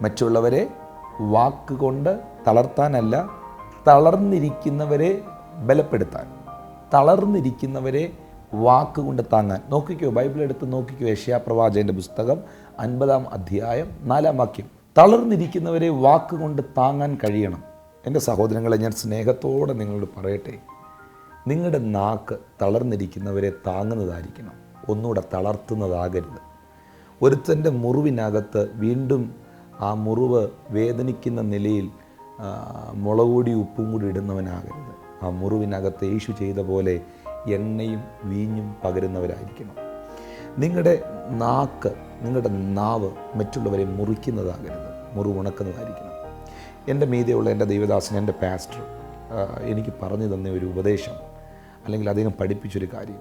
മറ്റുള്ളവരെ വാക്കുകൊണ്ട് തളർത്താനല്ല തളർന്നിരിക്കുന്നവരെ ബലപ്പെടുത്താൻ തളർന്നിരിക്കുന്നവരെ വാക്കുകൊണ്ട് താങ്ങാൻ. നോക്കിക്കോ ബൈബിൾ എടുത്ത് നോക്കിക്കോ ഏഷ്യാപ്രവാചന്റെ പുസ്തകം അൻപതാം അധ്യായം നാലാം വാക്യം. തളർന്നിരിക്കുന്നവരെ വാക്കുകൊണ്ട് താങ്ങാൻ കഴിയണം. എന്റെ സഹോദരങ്ങളെ ഞാൻ സ്നേഹത്തോടെ നിങ്ങളോട് പറയട്ടെ. നിങ്ങളുടെ നാക്ക് തളർന്നിരിക്കുന്നവരെ താങ്ങുന്നതായിരിക്കണം. ഒന്നുകൂടെ തളർത്തുന്നതാകരുത്. ഒരുത്തന്റെ മുറിവിനകത്ത് വീണ്ടും ആ മുറിവ് വേദനിക്കുന്ന നിലയിൽ മുളകൂടി ഉപ്പും കൂടി ഇടുന്നവനാകരുത്. ആ മുറിവിനകത്ത് യേശു ചെയ്ത പോലെ എണ്ണയും വീഞ്ഞും പകരുന്നവരായിരിക്കണം. നിങ്ങളുടെ നാക്ക് നിങ്ങളുടെ നാവ് മറ്റുള്ളവരെ മുറിക്കുന്നതാകരുത്. മുറിവ് ഉണക്കുന്നതായിരിക്കണം. എന്റെ മീതിയുള്ള എന്റെ ദൈവദാസൻ എന്റെ പാസ്റ്റർ എനിക്ക് പറഞ്ഞു തന്ന ഒരു ഉപദേശം. അല്ലെങ്കിൽ അദ്ദേഹം പഠിപ്പിച്ചൊരു കാര്യം.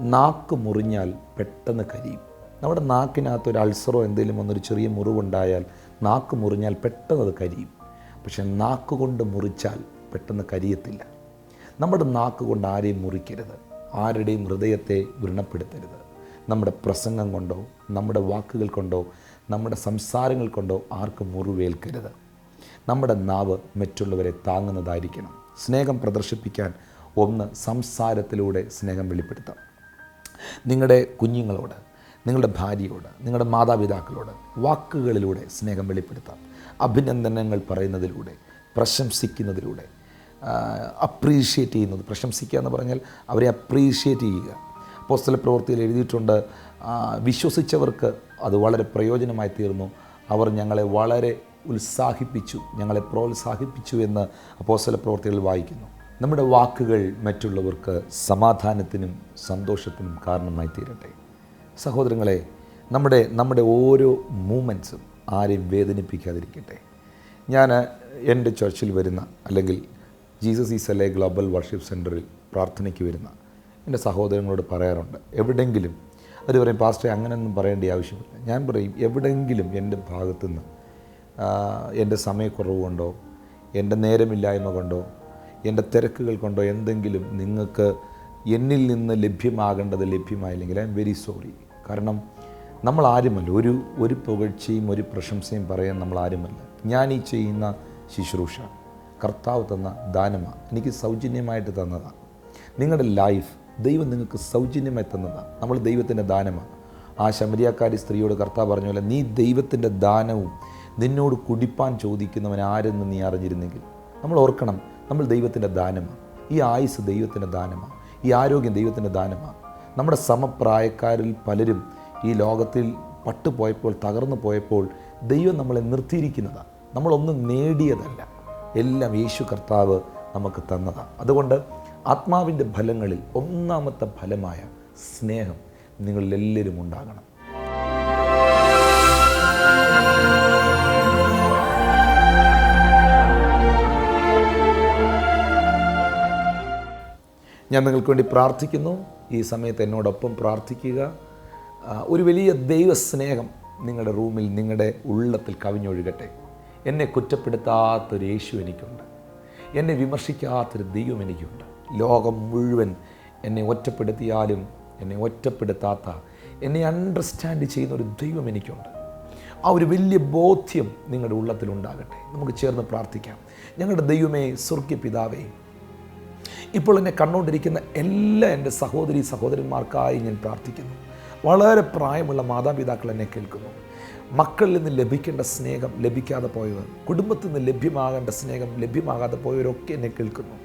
നാക്ക് മുറിഞ്ഞാൽ പെട്ടെന്ന് കരിയും. നമ്മുടെ നാക്കിനകത്ത് ഒരു അൾസറോ എന്തെങ്കിലും വന്നൊരു ചെറിയ മുറിവുണ്ടായാൽ നാക്ക് മുറിഞ്ഞാൽ പെട്ടെന്ന് അത് കരിയും. പക്ഷെ നാക്ക് കൊണ്ട് മുറിച്ചാൽ പെട്ടെന്ന് കരിയത്തില്ല. നമ്മുടെ നാക്ക് കൊണ്ട് ആരെയും മുറിക്കരുത്. ആരുടെയും ഹൃദയത്തെ വ്രണപ്പെടുത്തരുത്. നമ്മുടെ പ്രസംഗം കൊണ്ടോ നമ്മുടെ വാക്കുകൾ കൊണ്ടോ നമ്മുടെ സംസാരങ്ങൾ കൊണ്ടോ ആർക്കും മുറിവേൽക്കരുത്. നമ്മുടെ നാവ് മറ്റുള്ളവരെ താങ്ങുന്നതായിരിക്കണം. സ്നേഹം പ്രദർശിപ്പിക്കാൻ ഒന്ന് സംസാരത്തിലൂടെ സ്നേഹം വെളിപ്പെടുത്താം. നിങ്ങളുടെ കുഞ്ഞുങ്ങളോട് നിങ്ങളുടെ ഭാര്യയോട് നിങ്ങളുടെ മാതാപിതാക്കളോട് വാക്കുകളിലൂടെ സ്നേഹം വെളിപ്പെടുത്താം. അഭിനന്ദനങ്ങൾ പറയുന്നതിലൂടെ പ്രശംസിക്കുന്നതിലൂടെ അപ്രീഷിയേറ്റ് ചെയ്യുന്നത് പ്രശംസിക്കുക എന്ന് പറഞ്ഞാൽ അവരെ അപ്രീഷിയേറ്റ് ചെയ്യുക. പോസ്റ്റൽ പ്രവൃത്തിയിൽ എഴുതിയിട്ടുണ്ട് വിശ്വസിച്ചവർക്ക് അത് വളരെ പ്രയോജനമായി തീർന്നു. അവർ ഞങ്ങളെ വളരെ ഉത്സാഹിപ്പിച്ചു ഞങ്ങളെ പ്രോത്സാഹിപ്പിച്ചു എന്ന് അപ്പോസ്തല പ്രവർത്തികൾ വായിക്കുന്നു. നമ്മുടെ വാക്കുകൾ മറ്റുള്ളവർക്ക് സമാധാനത്തിനും സന്തോഷത്തിനും കാരണമായി തീരട്ടെ. സഹോദരങ്ങളെ നമ്മുടെ നമ്മുടെ ഓരോ മൂമെന്റ്സും ആരെയും വേദനിപ്പിക്കാതിരിക്കട്ടെ. ഞാൻ എന്റെ ചർച്ചിൽ വരുന്ന അല്ലെങ്കിൽ Jesus is a global worship സെന്ററിൽ പ്രാർത്ഥനയ്ക്ക് വരുന്ന എന്റെ സഹോദരങ്ങളോട് പറയാറുണ്ട് എവിടെയെങ്കിലും അവർ പറയും പാസ്റ്റർ അങ്ങനെയൊന്നും പറയേണ്ട ആവശ്യമില്ല. ഞാൻ പറയും എവിടെയെങ്കിലും എന്റെ ഭാഗത്തുനിന്ന് എന്റെ സമയക്കുറവ് കൊണ്ടോ എന്റെ നേരമില്ലായ്മ കൊണ്ടോ എന്റെ തിരക്കുകൾ കൊണ്ടോ എന്തെങ്കിലും നിങ്ങൾക്ക് എന്നിൽ നിന്ന് ലഭ്യമാകേണ്ടത് ലഭ്യമായില്ലെങ്കിൽ ഐ എം വെരി സോറി. കാരണം നമ്മൾ ആരുമല്ല. ഒരു ഒരു പുകഴ്ചയും ഒരു പ്രശംസയും പറയാൻ നമ്മൾ ആരുമല്ല. ഞാൻ ഈ ചെയ്യുന്ന ശുശ്രൂഷ കർത്താവ് തന്ന ദാനമാണ്. എനിക്ക് സൗജന്യമായിട്ട് തന്നതാണ്. നിങ്ങളുടെ ലൈഫ് ദൈവം നിങ്ങൾക്ക് സൗജന്യമായി തന്നതാണ്. നമ്മൾ ദൈവത്തിന്റെ ദാനമാണ്. ആ ശമരിയാക്കാരി സ്ത്രീയോട് കർത്താവ് പറഞ്ഞ പോലെ നീ ദൈവത്തിന്റെ ദാനവും നിന്നോട് കുടിപ്പാൻ ചോദിക്കുന്നവൻ ആരെന്ന് നീ അറിഞ്ഞിരുന്നെങ്കിൽ? നമ്മൾ ഓർക്കണം. നമ്മൾ ദൈവത്തിന്റെ ദാനമാണ് ഈ ആയുസ് ദൈവത്തിന്റെ ദാനമാണ് ഈ ആരോഗ്യം ദൈവത്തിന്റെ ദാനമാണ് നമ്മുടെ സമപ്രായക്കാരിൽ പലരും ഈ ലോകത്തിൽ പട്ടുപോയപ്പോൾ തകർന്നു പോയപ്പോൾ ദൈവം നമ്മളെ നിർത്തിയിരിക്കുന്നതാണ് നമ്മളൊന്നും നേടിയതല്ല. എല്ലാം യേശു കർത്താവ് നമുക്ക് തന്നതാണ് അതുകൊണ്ട് ആത്മാവിന്റെ ഫലങ്ങളിൽ ഒന്നാമത്തെ ഫലമായ സ്നേഹം നിങ്ങളിലെല്ലാവരും ഉണ്ടാകണം. ഞാൻ നിങ്ങൾക്ക് വേണ്ടി പ്രാർത്ഥിക്കുന്നു. ഈ സമയത്ത് എന്നോടൊപ്പം പ്രാർത്ഥിക്കുക. ഒരു വലിയ ദൈവസ്നേഹം നിങ്ങളുടെ റൂമിൽ നിങ്ങളുടെ ഉള്ളത്തിൽ കവിഞ്ഞൊഴുകട്ടെ. എന്നെ കുറ്റപ്പെടുത്താത്തൊരു യേശു എനിക്കുണ്ട്. എന്നെ വിമർശിക്കാത്തൊരു ദൈവം എനിക്കുണ്ട്. ലോകം മുഴുവൻ എന്നെ ഒറ്റപ്പെടുത്തിയാലും എന്നെ ഒറ്റപ്പെടുത്താത്ത എന്നെ അണ്ടർസ്റ്റാൻഡ് ചെയ്യുന്ന ഒരു ദൈവം എനിക്കുണ്ട്. ആ ഒരു വലിയ ബോധ്യം നിങ്ങളുടെ ഉള്ളത്തിലുണ്ടാകട്ടെ നമുക്ക് ചേർന്ന് പ്രാർത്ഥിക്കാം. ഞങ്ങളുടെ ദൈവമേ സ്വർഗ്യ പിതാവേ ഇപ്പോൾ എന്നെ കണ്ടുകൊണ്ടിരിക്കുന്ന എല്ലാ എന്റെ സഹോദരി സഹോദരന്മാർക്കായി ഞാൻ പ്രാർത്ഥിക്കുന്നു. വളരെ പ്രായമുള്ള മാതാപിതാക്കൾ എന്നെ കേൾക്കുന്നു. മക്കളിൽ നിന്ന് ലഭിക്കേണ്ട സ്നേഹം ലഭിക്കാതെ പോയവർ കുടുംബത്തിൽ നിന്ന് ലഭ്യമാകേണ്ട സ്നേഹം ലഭ്യമാകാതെ പോയവരൊക്കെ എന്നെ കേൾക്കുന്നു.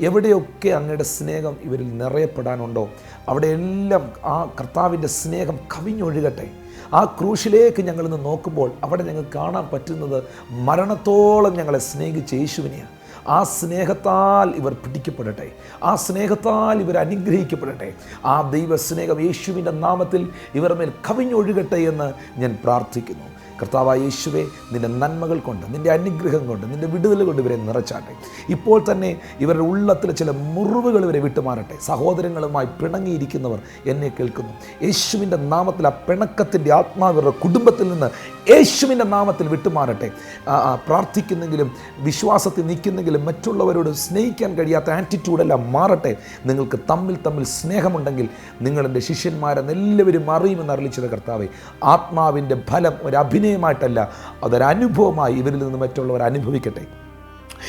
എവിടെയൊക്കെ അങ്ങയുടെ സ്നേഹം ഇവരിൽ നിറയപ്പെടാനുണ്ടോ അവിടെയെല്ലാം ആ കർത്താവിന്റെ സ്നേഹം കവിഞ്ഞൊഴുകട്ടെ. ആ ക്രൂശിലേക്ക് ഞങ്ങളിന്ന് നോക്കുമ്പോൾ അവിടെ ഞങ്ങൾക്ക് കാണാൻ പറ്റുന്നത് മരണത്തോളം ഞങ്ങളെ സ്നേഹിച്ച് യേശുവിനെയാണ്. ആ സ്നേഹത്താൽ ഇവർ പിടിക്കപ്പെടട്ടെ. ആ സ്നേഹത്താൽ ഇവർ അനുഗ്രഹിക്കപ്പെടട്ടെ. ആ ദൈവ സ്നേഹം യേശുവിന്റെ നാമത്തിൽ ഇവർ മേൽ കവിഞ്ഞൊഴുകട്ടെ എന്ന് ഞാൻ പ്രാർത്ഥിക്കുന്നു. കർത്താവായ യേശുവെ നിന്റെ നന്മകൾ കൊണ്ട് നിന്റെ അനുഗ്രഹം കൊണ്ട് നിന്റെ വിടുതൽ കൊണ്ട് ഇവരെ നിറച്ചാട്ടെ. ഇപ്പോൾ തന്നെ ഇവരുടെ ഉള്ളത്തിൽ ചില മുറിവുകൾ ഇവരെ വിട്ടുമാറട്ടെ. സഹോദരങ്ങളുമായി പിണങ്ങിയിരിക്കുന്നവർ എന്നെ കേൾക്കുന്നു. യേശുവിന്റെ നാമത്തിൽ ആ പിണക്കത്തിന്റെ ആത്മാവ് ഇവരുടെ കുടുംബത്തിൽ നിന്ന് യേശുവിന്റെ നാമത്തിൽ വിട്ടുമാറട്ടെ. പ്രാർത്ഥിക്കുന്നെങ്കിലും വിശ്വാസത്തിൽ നിൽക്കുന്നെങ്കിലും മറ്റുള്ളവരോട് സ്നേഹിക്കാൻ കഴിയാത്ത ആറ്റിറ്റ്യൂഡെല്ലാം മാറട്ടെ. നിങ്ങൾക്ക് തമ്മിൽ തമ്മിൽ സ്നേഹമുണ്ടെങ്കിൽ നിങ്ങളെന്റെ ശിഷ്യന്മാരെന്ന് എല്ലാവരും അറിയുമെന്ന് അറിയിച്ചത് കർത്താവെ. ആത്മാവിന്റെ ഫലം ഒരു അഭിനയമായിട്ടല്ല അതൊരനുഭവമായി ഇവരിൽ നിന്ന് മറ്റുള്ളവർ അനുഭവിക്കട്ടെ.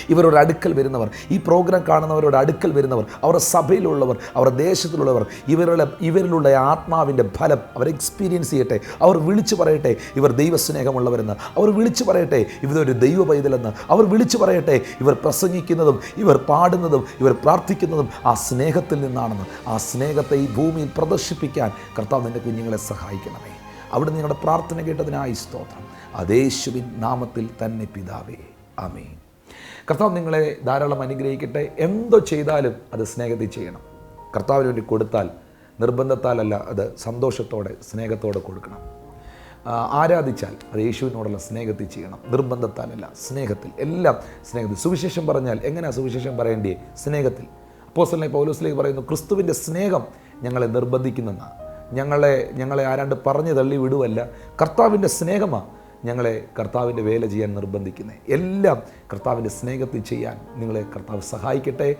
ഇവരുടെ അടുക്കൽ വരുന്നവർ ഈ പ്രോഗ്രാം കാണുന്നവരുടെ അടുക്കൽ വരുന്നവർ അവരുടെ സഭയിലുള്ളവർ അവരുടെ ദേശത്തിലുള്ളവർ ഇവരുടെ ഇവരിലുള്ള ആത്മാവിന്റെ ഫലം അവർ എക്സ്പീരിയൻസ് ചെയ്യട്ടെ. അവർ വിളിച്ചു പറയട്ടെ ഇവർ ദൈവസ്നേഹമുള്ളവരെന്ന്. അവർ വിളിച്ചു പറയട്ടെ ഇവരൊരു ദൈവ പൈതലെന്ന് അവർ വിളിച്ചു പറയട്ടെ ഇവർ പ്രസംഗിക്കുന്നതും ഇവർ പാടുന്നതും ഇവർ പ്രാർത്ഥിക്കുന്നതും ആ സ്നേഹത്തിൽ നിന്നാണെന്ന്. ആ സ്നേഹത്തെ ഈ ഭൂമിയിൽ പ്രദർശിപ്പിക്കാൻ കർത്താവ് നിന്റെ കുഞ്ഞുങ്ങളെ സഹായിക്കണമേ. അവിടെ നിങ്ങളുടെ പ്രാർത്ഥന കേട്ടതിനായി സ്തോത്രം. അതേശുവിൻ നാമത്തിൽ തന്നെ പിതാവേ. ആമേ കർത്താവ് നിങ്ങളെ ധാരാളം അനുഗ്രഹിക്കട്ടെ. എന്തോ ചെയ്താലും അത് സ്നേഹത്തിൽ ചെയ്യണം. കർത്താവിന് വേണ്ടി കൊടുത്താൽ നിർബന്ധത്താലല്ല അത് സന്തോഷത്തോടെ സ്നേഹത്തോടെ കൊടുക്കണം. ആരാധിച്ചാൽ അത് യേശുവിനോടുള്ള സ്നേഹത്തിൽ ചെയ്യണം. നിർബന്ധത്താലല്ല സ്നേഹത്തിൽ. എല്ലാം സ്നേഹത്തിൽ. സുവിശേഷം പറഞ്ഞാൽ എങ്ങനെയാണ് സുവിശേഷം പറയേണ്ടിയേ? സ്നേഹത്തിൽ. അപ്പോസ്റ്റലിനെ പൗലോസിലേക്ക് പറയുന്നു ക്രിസ്തുവിന്റെ സ്നേഹം ഞങ്ങളെ നിർബന്ധിക്കുന്നെന്നാണ്. ഞങ്ങളെ ഞങ്ങളെ ആരാണ്ട് പറഞ്ഞു തള്ളി വിടുവല്ല. കർത്താവിന്റെ സ്നേഹമാണ് ഞങ്ങളെ കർത്താവിന്റെ വേല ചെയ്യാൻ നിർബന്ധിക്കുന്നത് എല്ലാം കർത്താവിന്റെ സ്നേഹത്തിൽ ചെയ്യാൻ നിങ്ങളെ കർത്താവ് സഹായിക്കട്ടെ.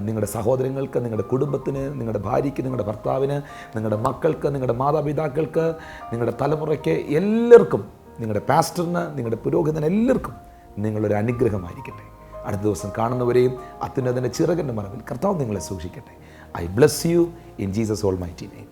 നിങ്ങളുടെ സഹോദരങ്ങൾക്ക് നിങ്ങളുടെ കുടുംബത്തിന് നിങ്ങളുടെ ഭാര്യയ്ക്ക് നിങ്ങളുടെ ഭർത്താവിന് നിങ്ങളുടെ മക്കൾക്ക് നിങ്ങളുടെ മാതാപിതാക്കൾക്ക് നിങ്ങളുടെ തലമുറയ്ക്ക് എല്ലാവർക്കും നിങ്ങളുടെ പാസ്റ്ററിന് നിങ്ങളുടെ പുരോഹിതന് എല്ലാവർക്കും നിങ്ങളൊരു അനുഗ്രഹമായിരിക്കട്ടെ. അടുത്ത ദിവസം കാണുന്നവരെയും അത്യുന്നതിന്റെ ചിറകന്റെ മറവിൽ കർത്താവ് നിങ്ങളെ സൂക്ഷിക്കട്ടെ. I bless you in Jesus almighty name